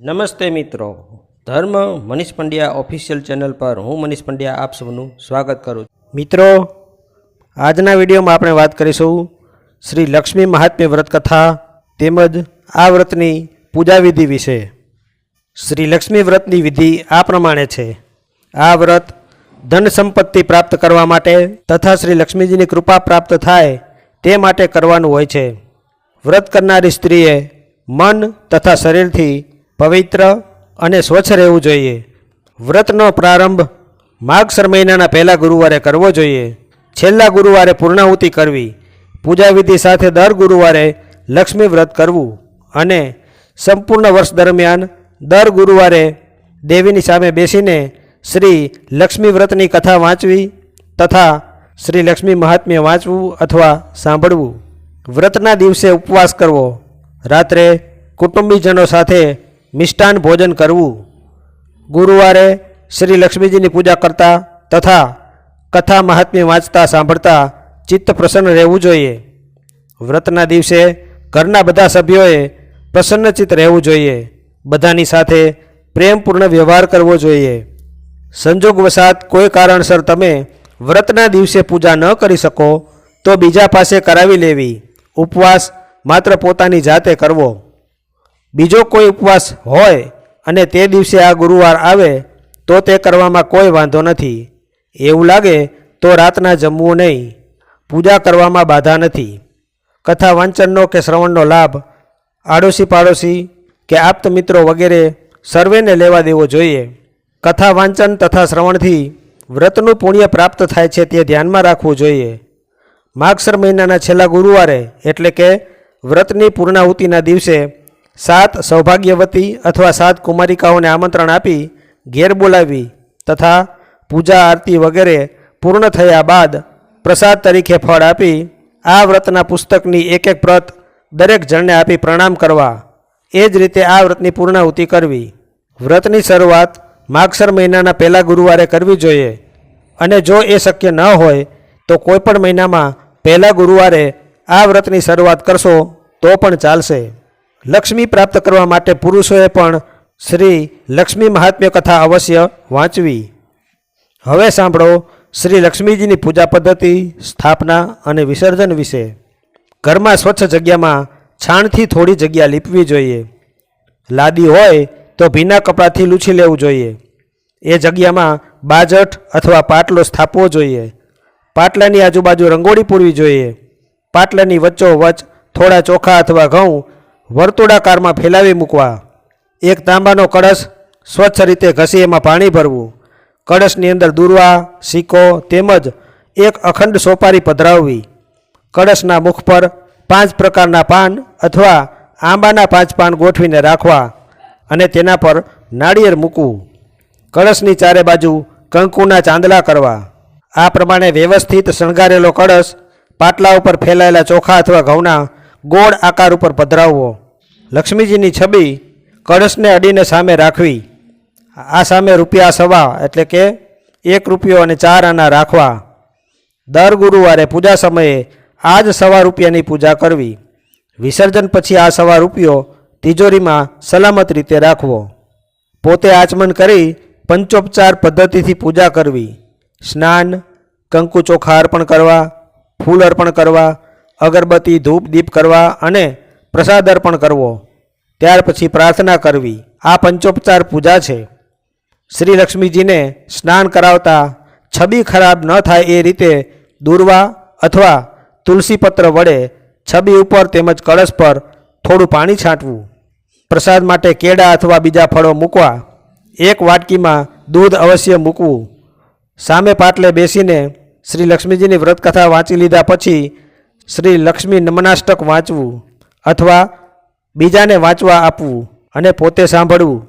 નમસ્તે મિત્રો. ધર્મ મનીષ પંડ્યા ઓફિશિયલ ચેનલ પર હું મનીષ પંડ્યા આપ સૌનું સ્વાગત કરું મિત્રો, આજના વિડીયોમાં આપણે વાત કરીશું શ્રી લક્ષ્મી મહાત્મ્ય વ્રત કથા તેમજ આ વ્રતની પૂજા વિધિ વિશે. શ્રી લક્ષ્મી વ્રતની વિધિ આ પ્રમાણે છે. આ વ્રત ધન સંપત્તિ પ્રાપ્ત કરવા માટે તથા શ્રી લક્ષ્મીજીની કૃપા પ્રાપ્ત થાય તે માટે કરવાનું હોય છે. વ્રત કરનારી સ્ત્રીએ મન તથા શરીરથી પવિત્ર અને સ્વચ્છ રહેવું જોઈએ. વ્રતનો પ્રારંભ માગસર મહિનાના પહેલા ગુરુવારે કરવો જોઈએ. છેલ્લા ગુરુવારે પૂર્ણાહુતિ કરવી. પૂજા વિધિ સાથે દર ગુરુવારે લક્ષ્મી વ્રત કરવું અને સંપૂર્ણ વર્ષ દરમિયાન દર ગુરુવારે દેવીની સામે બેસીને શ્રી લક્ષ્મી વ્રતની કથા વાંચવી તથા શ્રી લક્ષ્મી મહાત્મ્ય વાંચવું અથવા સાંભળવું. વ્રતના દિવસે ઉપવાસ કરવો. રાત્રે કુટુંબીજનો સાથે મિષ્ટાન ભોજન કરવું. ગુરુવારે શ્રી લક્ષ્મીજીની પૂજા કરતા તથા કથા મહાત્મ્ય વાંચતા સાંભળતા ચિત્ત પ્રસન્ન રહેવું જોઈએ. વ્રતના દિવસે ઘરના બધા સભ્યોએ પ્રસન્નચિત્ત રહેવું જોઈએ. બધાની સાથે પ્રેમપૂર્ણ વ્યવહાર કરવો જોઈએ. સંજોગવશાત કોઈ કારણસર તમે વ્રતના દિવસે પૂજા ન કરી શકો તો બીજા પાસે કરાવી લેવી. ઉપવાસ માત્ર પોતાની જાતે કરવો. બીજો કોઈ ઉપવાસ હોય અને તે દિવસે આ ગુરુવાર આવે, તો તે કરવામાં કોઈ વાંધો નથી. એવું લાગે તો રાતના જમવું નહીં. પૂજા કરવામાં બાધા નથી. કથા વાંચનનો કે શ્રવણનો લાભ આડોશી પાડોશી કે આપ્ત મિત્રો વગેરે સર્વેને લેવા દેવો જોઈએ. કથા વાંચન તથા શ્રવણથી વ્રતનું પુણ્ય પ્રાપ્ત થાય છે તે ધ્યાનમાં રાખવું જોઈએ. માગસર મહિનાના છેલ્લા ગુરુવારે એટલે કે વ્રતની પૂર્ણાહુતિના દિવસે સાત સૌભાગ્યવતી અથવા સાત કુમારિકાઓને આમંત્રણ આપી ઘેર બોલાવી તથા પૂજા આરતી વગેરે પૂર્ણ થયા બાદ પ્રસાદ તરીકે ફળ આપી આ વ્રતના પુસ્તકની એક એક પ્રત દરેક જણને આપી પ્રણામ કરવા. એ જ રીતે આ વ્રતની પૂર્ણાહુતિ કરવી. વ્રતની શરૂઆત માગસર મહિનાના પહેલા ગુરુવારે કરવી જોઈએ અને જો એ શક્ય ન હોય તો કોઈ પણ મહિનામાં પહેલા ગુરુવારે આ વ્રતની શરૂઆત કરશો તો પણ ચાલશે. લક્ષ્મી પ્રાપ્ત કરવા માટે પુરુષોએ પણ શ્રી લક્ષ્મી મહાત્મ્ય કથા અવશ્ય વાંચવી. હવે સાંભળો શ્રી લક્ષ્મીજીની પૂજા પદ્ધતિ, સ્થાપના અને વિસર્જન વિશે. ઘરમાં સ્વચ્છ જગ્યામાં છાણથી થોડી જગ્યા લીપવી જોઈએ. લાદી હોય તો ભીના કપડાથી લૂછી લેવું જોઈએ. એ જગ્યામાં બાજટ અથવા પાટલો સ્થાપવો જોઈએ. પાટલાની આજુબાજુ રંગોળી પૂરવી જોઈએ. પાટલાની વચ્ચોવચ થોડા ચોખા અથવા ઘઉં વર્તુળાકારમાં ફેલાવી મૂકવા. એક તાંબાનો કળશ સ્વચ્છ રીતે ઘસી એમાં પાણી ભરવું. કળશની અંદર દૂરવા, સિક્કો તેમજ એક અખંડ સોપારી પધરાવવી. કળશના મુખ પર પાંચ પ્રકારના પાન અથવા આંબાના પાંચ પાન ગોઠવીને રાખવા અને તેના પર નાળિયેર મૂકવું. કળશની ચારે બાજુ કંકુના ચાંદલા કરવા. આ પ્રમાણે વ્યવસ્થિત શણગારેલો કળશ પાટલા ઉપર ફેલાયેલા ચોખા અથવા ઘઉંના ગોળ આકાર ઉપર પધરાવવો. લક્ષ્મીજીની છબી કળશને અડીને સામે રાખવી. આ સામે રૂપિયા સવા, એટલે કે એક રૂપિયો અને ચાર આના રાખવા. દર ગુરુવારે પૂજા સમયે આ જ સવા રૂપિયાની પૂજા કરવી. વિસર્જન પછી આ સવા રૂપિયો તિજોરીમાં સલામત રીતે રાખવો. પોતે આચમન કરી પંચોપચાર પદ્ધતિથી પૂજા કરવી. સ્નાન કંકુ ચોખા અર્પણ કરવા, ફૂલ અર્પણ કરવા અગરબત્તી, ધૂપ, દીપ કરવા અને પ્રસાદ અર્પણ કરવો. ત્યાર પછી પ્રાર્થના કરવી. આ પંચોપચાર પૂજા છે. શ્રી લક્ષ્મીજીને સ્નાન કરાવતા છબી ખરાબ ન થાય એ રીતે દૂરવા અથવા તુલસીપત્ર વડે છબી ઉપર તેમજ કળશ પર થોડું પાણી છાંટવું. પ્રસાદ માટે કેળા અથવા બીજા ફળો મૂકવા. એક વાટકીમાં દૂધ અવશ્ય મૂકવું. સામે પાટલે બેસીને શ્રી લક્ષ્મીજીની વ્રતકથા વાંચી લીધા પછી શ્રી લક્ષ્મી નમનાષ્ટક વાંચવું અથવા બીજાને વાંચવા આપવું અને પોતે સાંભળવું.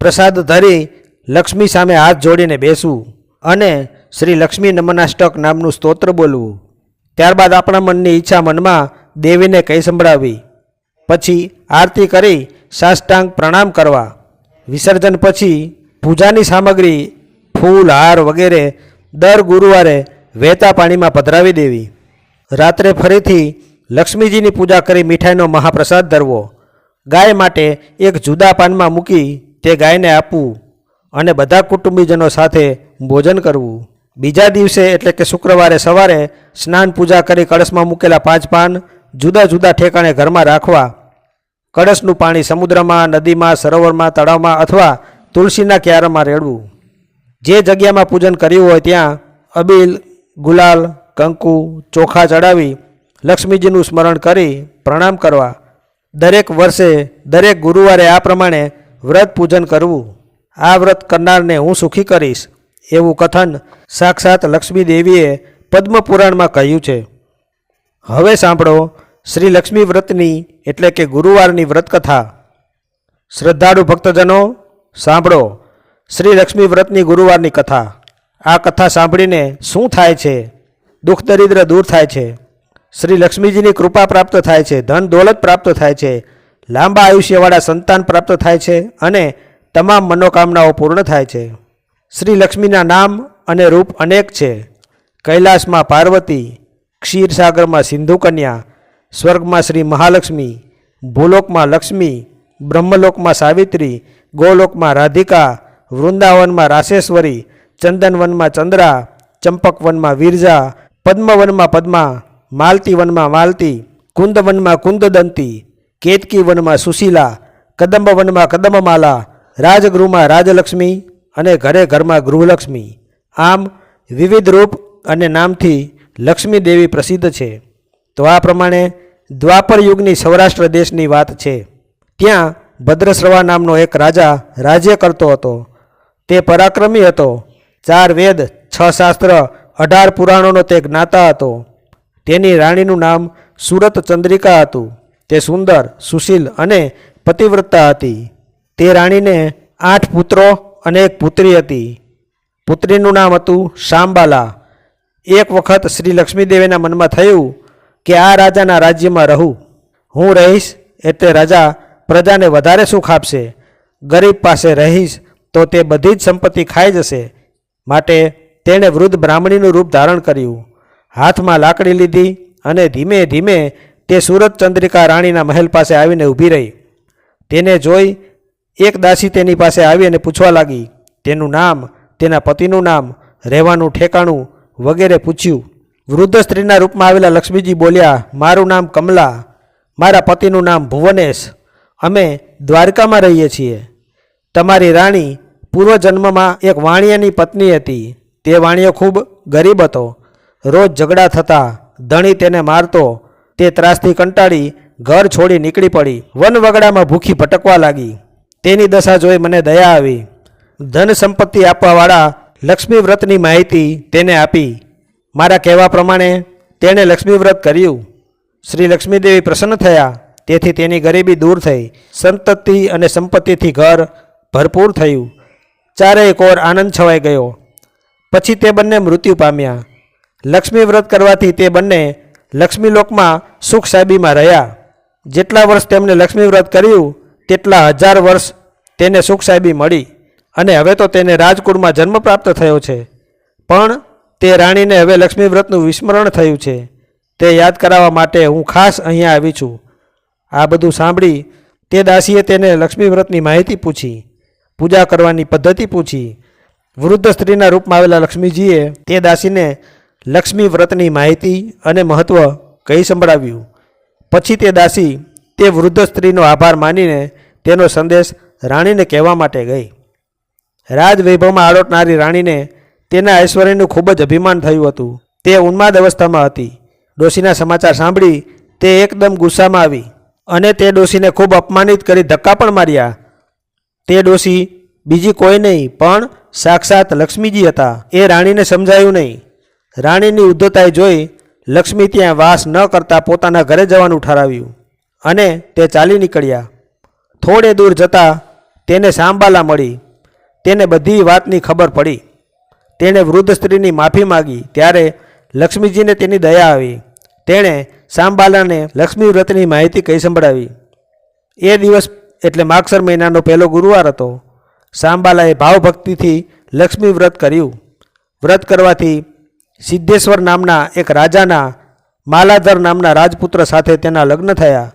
પ્રસાદ ધરી લક્ષ્મી સામે હાથ જોડીને બેસવું અને શ્રી લક્ષ્મી નમનાષ્ટક નામનું સ્તોત્ર બોલવું. ત્યારબાદ આપણા મનની ઈચ્છા મનમાં દેવીને કહી સંભળાવી? પછી આરતી કરી સાષ્ટાંગ પ્રણામ કરવા. વિસર્જન પછી પૂજાની સામગ્રી, ફૂલ, હાર વગેરે દર ગુરુવારે વહેતા પાણીમાં પધરાવી દેવી. રાત્રે ફરીથી લક્ષ્મીજીની પૂજા કરી મીઠાઈનો મહાપ્રસાદ ધરવો. ગાય માટે એક જુદા પાનમાં મૂકી તે ગાયને આપવું અને બધા કુટુંબીજનો સાથે ભોજન કરવું. બીજા દિવસે એટલે કે શુક્રવારે સવારે સ્નાન પૂજા કરી કળશમાં મૂકેલા પાંચ પાન જુદા જુદા ઠેકાણે ઘરમાં રાખવા. કળશનું પાણી સમુદ્રમાં, નદીમાં, સરોવરમાં, તળાવમાં અથવા તુલસીના ક્યારામાં રેડવું. જે જગ્યામાં પૂજન કર્યું હોય ત્યાં અબીલ, ગુલાલ કંકુ ચોખા ચડાવી લક્ષ્મીજીનું સ્મરણ કરી પ્રણામ કરવા. દરેક વર્ષે દરેક ગુરુવારે આ પ્રમાણે વ્રત પૂજન કરવું. આ વ્રત કરનારને હું સુખી કરીશ એવું કથન સાક્ષાત લક્ષ્મી દેવીએ પદ્મપુરાણમાં કહ્યું છે. હવે સાંભળો શ્રી લક્ષ્મી વ્રતની એટલે કે ગુરુવારની વ્રત કથા શ્રદ્ધાળુ ભક્તજનો, સાંભળો શ્રી લક્ષ્મી વ્રતની ગુરુવારની કથા. આ કથા સાંભળીને શું થાય છે? દુઃખ દરિદ્ર દૂર થાય છે. શ્રી લક્ષ્મીજીની કૃપા પ્રાપ્ત થાય છે. ધન દોલત પ્રાપ્ત થાય છે. લાંબા આયુષ્યવાળા સંતાન પ્રાપ્ત થાય છે અને તમામ મનોકામનાઓ પૂર્ણ થાય છે. શ્રી લક્ષ્મીના નામ અને રૂપ અનેક છે. કૈલાસમાં પાર્વતી, ક્ષીરસાગરમાં સિંધુ કન્યા સ્વર્ગમાં શ્રી મહાલક્ષ્મી, ભૂલોકમાં લક્ષ્મી, બ્રહ્મલોકમાં સાવિત્રી, ગોલોકમાં રાધિકા, વૃંદાવનમાં રાસેશ્વરી ચંદનવનમાં ચંદ્રા, ચંપકવનમાં વિરજા પદ્મવનમાં પદ્મા માલતી વનમાં માલતી, કુંદવનમાં કુંદદંતી, કેતકીવનમાં સુશીલા, કદંબવનમાં કદંબમાલા, રાજગૃહમાં રાજલક્ષ્મી અને ઘરે ઘરમાં ગૃહલક્ષ્મી. આમ વિવિધ રૂપ અને નામથી લક્ષ્મી દેવી પ્રસિદ્ધ છે. તો આ પ્રમાણે દ્વાપર યુગની સૌરાષ્ટ્ર દેશની વાત છે. ત્યાં ભદ્રશ્રવા નામનો એક રાજા રાજ્ય કરતો હતો. તે પરાક્રમી હતો. ચાર વેદ, છ શાસ્ત્ર અઢાર પુરાણોનો તે જ્ઞાતા હતો. તેની રાણીનું નામ સુરત ચંદ્રિકા હતું. તે સુંદર, સુશીલ અને પતિવ્રતા હતી. તે રાણીને આઠ પુત્રો અને એક પુત્રી હતી. પુત્રીનું નામ હતું શામબાલા એક વખત શ્રી લક્ષ્મીદેવીના મનમાં થયું કે આ રાજાના રાજ્યમાં રહું. હું રહીશ એટલે રાજા પ્રજાને વધારે સુખ આપશે. ગરીબ પાસે રહીશ તો તે બધી જ સંપત્તિ ખાઈ જશે. માટે તેણે વૃદ્ધ બ્રાહ્મણીનું રૂપ ધારણ કર્યું. હાથમાં લાકડી લીધી અને ધીમે ધીમે તે સુરત ચંદ્રિકા રાણીના મહેલ પાસે આવીને ઊભી રહી. તેને જોઈ એક દાસી તેની પાસે આવી અને પૂછવા લાગી, તેનું નામ, તેના પતિનું નામ, રહેવાનું ઠેકાણું વગેરે પૂછ્યું. વૃદ્ધ સ્ત્રીના રૂપમાં આવેલા લક્ષ્મીજી બોલ્યા, મારું નામ કમલા, મારા પતિનું નામ ભુવનેશ. અમે દ્વારકામાં રહીએ છીએ. તમારી રાણી પૂર્વજન્મમાં એક વાણિયાની પત્ની હતી. તે વાણિયો ખૂબ ગરીબ હતો. રોજ ઝઘડા થતા ધણી તેને મારતો. તે ત્રાસથી કંટાળી ઘર છોડી નીકળી પડી. વનવગડામાં ભૂખી ભટકવા લાગી. તેની દશા જોઈ મને દયા આવી. ધન સંપત્તિ આપવાવાળા લક્ષ્મી વ્રતની માહિતી તેને આપી. મારા કહેવા પ્રમાણે તેણે લક્ષ્મી વ્રત કર્યું. શ્રી લક્ષ્મીદેવી પ્રસન્ન થયા. તેથી તેની ગરીબી દૂર થઈ. સંતતિ અને સંપત્તિથી ઘર ભરપૂર થયું. ચારેય કોર આનંદ છવાઈ ગયો. પછી તે બંને મૃત્યુ પામ્યા. લક્ષ્મી વ્રત કરવાથી તે બંને લક્ષ્મીલોકમાં સુખ સાહેબીમાં રહ્યા. જેટલા વર્ષ તેમણે લક્ષ્મી વ્રત કર્યું, તેટલા હજાર વર્ષ તેને સુખ સાહેબી મળી અને હવે તો તેને રાજકુળમાં જન્મ પ્રાપ્ત થયો છે. પણ તે રાણીને હવે લક્ષ્મી વ્રતનું વિસ્મરણ થયું છે. તે યાદ કરાવવા માટે હું ખાસ અહીંયા આવી છું. આ બધું સાંભળી તે દાસીએ તેને લક્ષ્મી વ્રતની માહિતી પૂછી, પૂજા કરવાની પદ્ધતિ પૂછી વૃદ્ધ સ્ત્રીના રૂપમાં આવેલા લક્ષ્મીજીએ તે દાસીને લક્ષ્મી વ્રતની માહિતી અને મહત્ત્વ કહી સંભળાવ્યું. પછી તે દાસી તે વૃદ્ધ સ્ત્રીનો આભાર માનીને તેનો સંદેશ રાણીને કહેવા માટે ગઈ. રાજવૈભવમાં આડોટનારી રાણીને તેના ઐશ્વર્યનું ખૂબ જ અભિમાન થયું હતું. તે ઉન્માદ અવસ્થામાં હતી. ડોશીના સમાચાર સાંભળી તે એકદમ ગુસ્સામાં આવી અને તે ડોશીને ખૂબ અપમાનિત કરી ધક્કા પણ માર્યા. તે ડોશી બીજી કોઈ નહીં, પણ સાક્ષાત લક્ષ્મીજી હતા. એ રાણીને સમજાયું નહીં. રાણીની ઉદ્ધતાઈ જોઈ લક્ષ્મી ત્યાં વાસ ન કરતા પોતાના ઘરે જવાનું ઠરાવ્યું અને તે ચાલી નીકળ્યા. થોડે દૂર જતાં તેને સાંબાલા મળી. તેને બધી વાતની ખબર પડી. તેણે વૃદ્ધ સ્ત્રીની માફી માગી. ત્યારે લક્ષ્મીજીને તેની દયા આવી. તેણે સાંબાલાને લક્ષ્મી વ્રતની માહિતી કહી સંભળાવી. એ દિવસ એટલે માગસર મહિનાનો પહેલો ગુરુવાર હતો. સાંબાલાએ ભાવભક્તિથી લક્ષ્મી વ્રત કર્યું. વ્રત કરવાથી સિદ્ધેશ્વર નામના એક રાજાના, માલાધર નામના રાજપુત્ર સાથે તેના લગ્ન થયા.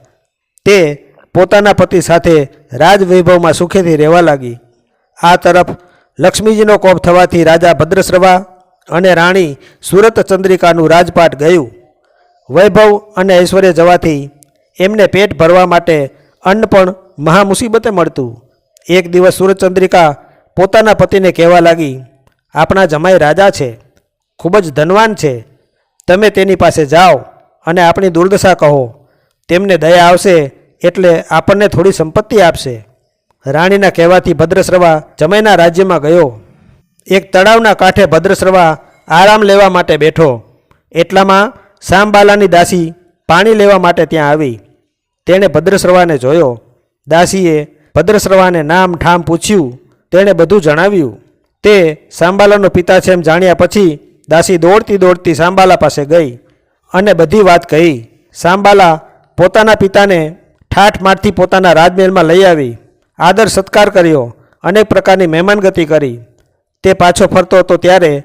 તે પોતાના પતિ સાથે રાજવૈભવમાં સુખેથી રહેવા લાગી. આ તરફ લક્ષ્મીજીનો કોપ થવાથી રાજા ભદ્રશ્રવા અને રાણી સુરત ચંદ્રિકાનું રાજપાટ ગયું. વૈભવ અને ઐશ્વર્ય જવાથી એમને પેટ ભરવા માટે અન્ન પણ મહામુસીબતે મળતું. એક દિવસ સુરચંદ્રિકા પોતાના પતિને કહેવા લાગી, આપણા જમાઈ રાજા છે, ખૂબ જ ધનવાન છે. તમે તેની પાસે જાઓ અને આપણી દુર્દશા કહો. તેમને દયા આવશે એટલે આપણને થોડી સંપત્તિ આપશે. રાણીના કહેવાથી ભદ્રશ્રવા જમાઈના રાજ્યમાં ગયો. એક તળાવના કાંઠે ભદ્રશ્રવા આરામ લેવા માટે બેઠો. એટલામાં સામબાલાની દાસી પાણી લેવા માટે ત્યાં આવી. તેણે ભદ્રશ્રવાને જોયો. દાસીએ ભદ્રશ્રવાને નામ ઠામ પૂછ્યું, તેણે બધું જણાવ્યું. તે સાંબાલાનો પિતા છે એમ જાણ્યા પછી દાસી દોડતી દોડતી સાંબાલા પાસે ગઈ અને બધી વાત કહી. સાંબાલા પોતાના પિતાને ઠાઠ માઠથી પોતાના રાજમહેલમાં લઈ આવી. આદર સત્કાર કર્યો, અનેક પ્રકારની મહેમાનગતિ કરી. તે પાછો ફરતો હતો ત્યારે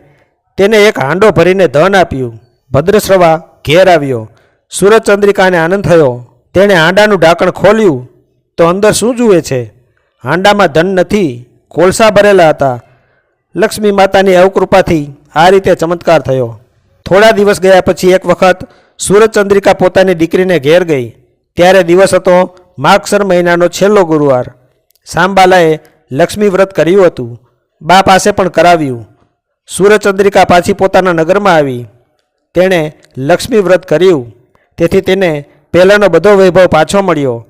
તેને એક હાંડો ભરીને ધન આપ્યું. ભદ્રશ્રવા ઘેર આવ્યો. સુરતચંદ્રિકાને આનંદ થયો. તેણે હાંડાનું ઢાંકણ ખોલ્યું. તો અંદર શું જુએ છે? હાંડામાં ધન નથી, કોલસા ભરેલા હતા. લક્ષ્મી માતાની અવકૃપાથી આ રીતે ચમત્કાર થયો. થોડા દિવસ ગયા પછી એક વખત સુરતચંદ્રિકા પોતાની દીકરીને ઘેર ગઈ. ત્યારે દિવસ હતો માગસર મહિનાનો છેલ્લો ગુરુવાર. સાંબાલાએ લક્ષ્મી વ્રત કર્યું હતું. બા પાસે પણ કરાવ્યું. સૂરજચંદ્રિકા પાછી પોતાના નગરમાં આવી. તેણે લક્ષ્મી વ્રત કર્યું. તેથી તેને પહેલાંનો બધો વૈભવ પાછો મળ્યો.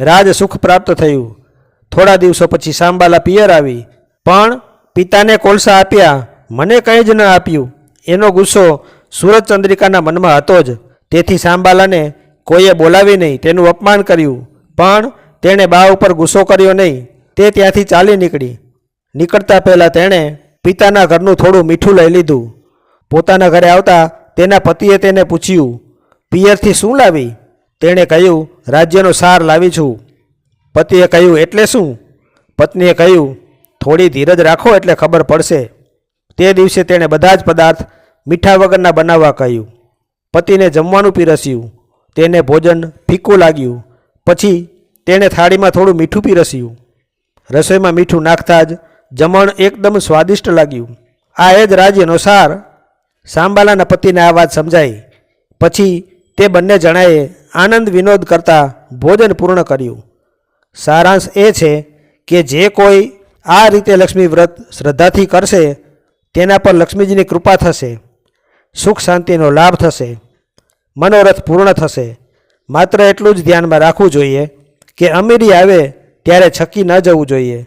રાજ સુખ પ્રાપ્ત થયું. થોડા દિવસો પછી સાંબાલા પિયર આવી. પણ પિતાને કોલસા આપ્યા. મને કંઈ જ ન આપ્યું. એનો ગુસ્સો સૂરજચંદ્રિકાના મનમાં હતો જ. તેથી સાંબાલાને કોઈએ બોલાવી નહીં, તેનું અપમાન કર્યું. પણ તેણે બા ઉપર ગુસ્સો કર્યો નહીં. તે ત્યાંથી ચાલી નીકળી. નીકળતા પહેલાં તેણે પિતાના ઘરનું થોડું મીઠું લઈ લીધું. પોતાના ઘરે આવતા તેના પતિએ તેને પૂછ્યું, પિયરથી શું લાવી? તેણે કહ્યું રાજ્યનો સાર લાવી છું. પતિએ કહ્યું, એટલે શું? પત્નીએ કહ્યું, થોડી ધીરજ રાખો એટલે ખબર પડશે. તે દિવસે તેણે બધા જ પદાર્થ મીઠા વગરના બનાવવા કહ્યું. પતિને જમવાનું પીરસ્યું. તેને ભોજન ફીકું લાગ્યું. પછી તેણે થાળીમાં થોડું મીઠું પીરસ્યું. રસોઈમાં મીઠું નાખતા જ જમણ એકદમ સ્વાદિષ્ટ લાગ્યું. આ એ જ રાજ્યનો સાર. સાંબાલાના પતિને આ વાત સમજાઈ. પછી તે બંને જણાએ આનંદ વિનોદ કરતાં ભોજન પૂર્ણ કર્યું. સારાંશ એ છે કે જે કોઈ આ રીતે લક્ષ્મી વ્રત શ્રદ્ધાથી કરશે, તેના પર લક્ષ્મીજીની કૃપા થશે, સુખ શાંતિનો લાભ થશે, મનોરથ પૂર્ણ થશે. માત્ર એટલું જ ધ્યાનમાં રાખવું જોઈએ કે અમીરી આવે ત્યારે છકી ન જવું જોઈએ.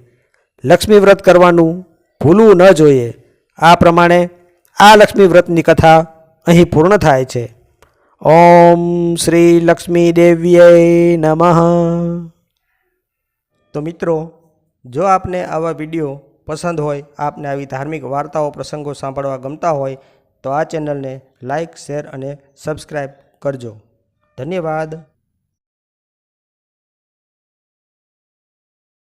લક્ષ્મી વ્રત કરવાનું ભૂલવું ન જોઈએ. આ પ્રમાણે આ લક્ષ્મી વ્રતની કથા અહીં પૂર્ણ થાય છે. ઓમ શ્રી લક્ષ્મી દેવીએ નમઃ. તો મિત્રો, જો આપને આવા વીડિયો પસંદ હોય, આપને આવી ધાર્મિક વાર્તાઓ, પ્રસંગો સાંભળવા ગમતા હોય, તો આ ચેનલને લાઈક, શેર અને સબસ્ક્રાઈબ કરજો. ધન્યવાદ.